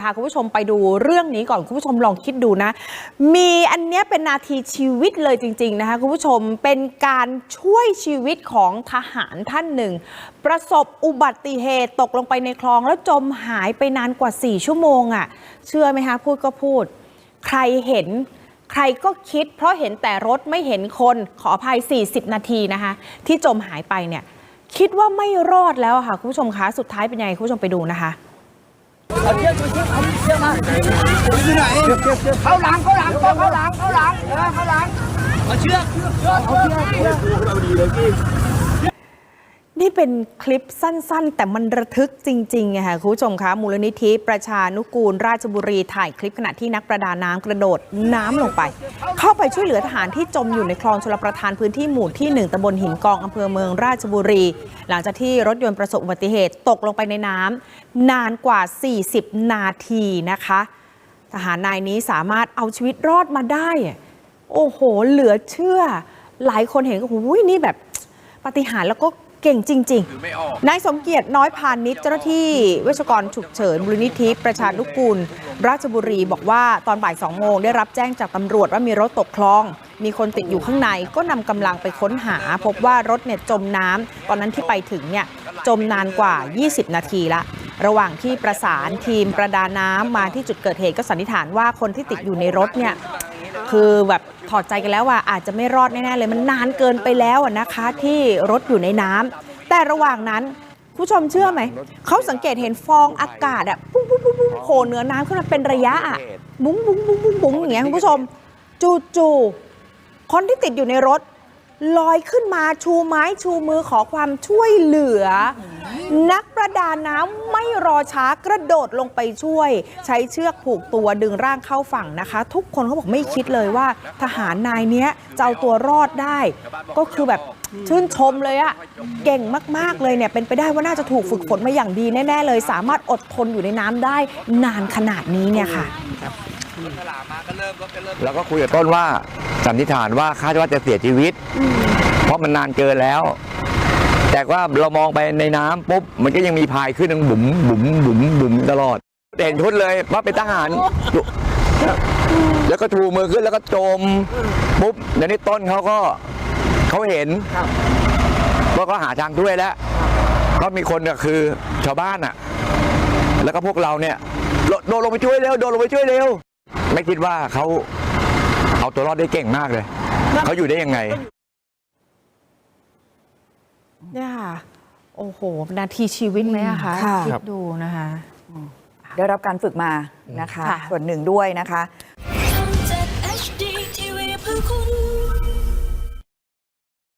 พาคุณผู้ชมไปดูเรื่องนี้ก่อนคุณผู้ชมลองคิดดูนะ มีอันนี้เป็นนาทีชีวิตเลยจริง ๆ นะคะคุณผู้ชมเป็นการช่วยชีวิตของทหารท่านหนึ่ง ประสบอุบัติเหตุตกลงไปในคลองแล้วจมหายไปนานกว่า 4 ชั่วโมงอะ่ะ เชื่อไหมคะพูดก็พูด ใครเห็นใครก็คิด เพราะเห็นแต่รถไม่เห็นคนขออภัย 40 นาทีนะคะ ที่จมหายไปเนี่ย คิดว่าไม่รอดแล้วค่ะคุณผู้ชมคะสุดท้ายเป็นยังไงคุณผู้ชมไปดูนะคะ เอาเชือกชูชีพเอาเชือกมาอยู่ไห นี่เป็นคลิปสั้นๆ แต่มันระทึกจริงๆค่ะคุณผู้ชมคะมูลนิธิประชานุกูล ราชบุรีถ่ายคลิปขณะที่นักประดาน้ำกระโดดน้ำลงไป เข้าไปช่วยเหลือทหารที่จมอยู่ในคลองชลประทานพื้นที่หมู่ที่ 1ตำบลหินกองอำเภอเมืองราชบุรี หลังจากที่รถยนต์ประสบอุบัติเหตุตกลงไปในน้ำนานกว่า 40 นาทีนะคะ ทหารนายนี้สามารถเอาชีวิตรอดมาได้ โอ้โห เหลือเชื่อ หลายคนเห็นก็โอ้ยนี่แบบปฏิหารแล้วก็ เก่งจริง ๆ นายสมเกียรติน้อยพาณิชย์เจ้าหน้าที่เวชกรฉุกเฉินมูลนิธิประชานุกูล ราชบุรีบอกว่าตอนบ่ายสองโมงได้รับแจ้งจากตำรวจว่ามีรถตกคลอง มีคนติดอยู่ข้างในก็นำกำลังไปค้นหา พบว่ารถเนี่ยจมน้ำตอนนั้นที่ไปถึงเนี่ยจมนานกว่า 20 นาทีละระหว่างที่ประสานทีมประดาน้ำมาที่จุดเกิดเหตุก็สันนิษฐานว่าคนที่ติดอยู่ในรถเนี่ย คือแบบถอดใจกันแล้วว่าอาจจะไม่รอดแน่ๆเลยมันนานเกินไปแล้วนะคะ ที่รถอยู่ในน้ำแต่ระหว่างนั้นผู้ชมเชื่อไหม เขาสังเกตเห็นฟองอากาศอะปุ้งปุ้งปุ้งปุ้งโผล่เหนือน้ำขึ้นมาเป็นระยะอะบุ้งบุ้งบุ้งบุ้งบุ้งอย่างเงี้ยคุณผู้ชม จู่ๆคนที่ติดอยู่ในรถ ลอยขึ้นมาชูไม้ชูมือขอความช่วยเหลือ นักประดาน้ำไม่รอช้ากระโดดลงไปช่วย ใช้เชือกผูกตัวดึงร่างเข้าฝั่งนะคะ ทุกคนเขาบอกไม่คิดเลยว่า ทหารนายเนี้ยจะเอาตัวรอดได้ ก็คือแบบ ชื่นชมเลยอะเก่งมากๆเลยเนี่ยเป็นไปได้ว่าน่าจะถูกฝึกฝนมาอย่างดีแน่ๆเลย สามารถอดทนอยู่ในน้ำได้นานขนาดนี้เนี่ยค่ะแล้วก็คุยกับต้นว่าสันนิษฐานว่าคาดว่าจะเสียชีวิต เพราะมันนานเกินแล้ว แต่ว่าเรามองไปในน้ำปุ๊บมันก็ยังมีพายขึ้นบุ๋มบุ๋มบุ๋มบุ๋มตลอดเห็นชุดเลยว่าเป็นทหารแล้วก็ถูมือขึ้นแล้วก็จมปุ๊บเดี๋ยวนี้ต้นเขาก็ เขาเห็นว่าก็หาทางช่วยแล้วก็มีคนก็คือชาวบ้านอะ แล้วก็พวกเราเนี่ยโดโดดลงไปช่วยเร็วโดดลงไปช่วยเร็ว ไม่คิดว่าเขาเอาตัวรอดได้เก่งมากเลย เขาอยู่ได้ยังไงเนี่ยค่ะโอ้โห นาทีชีวิตไหมอะคะค่ะคิดดูนะคะ ได้รับการฝึกมานะคะค่ะส่วนหนึ่งด้วยนะคะ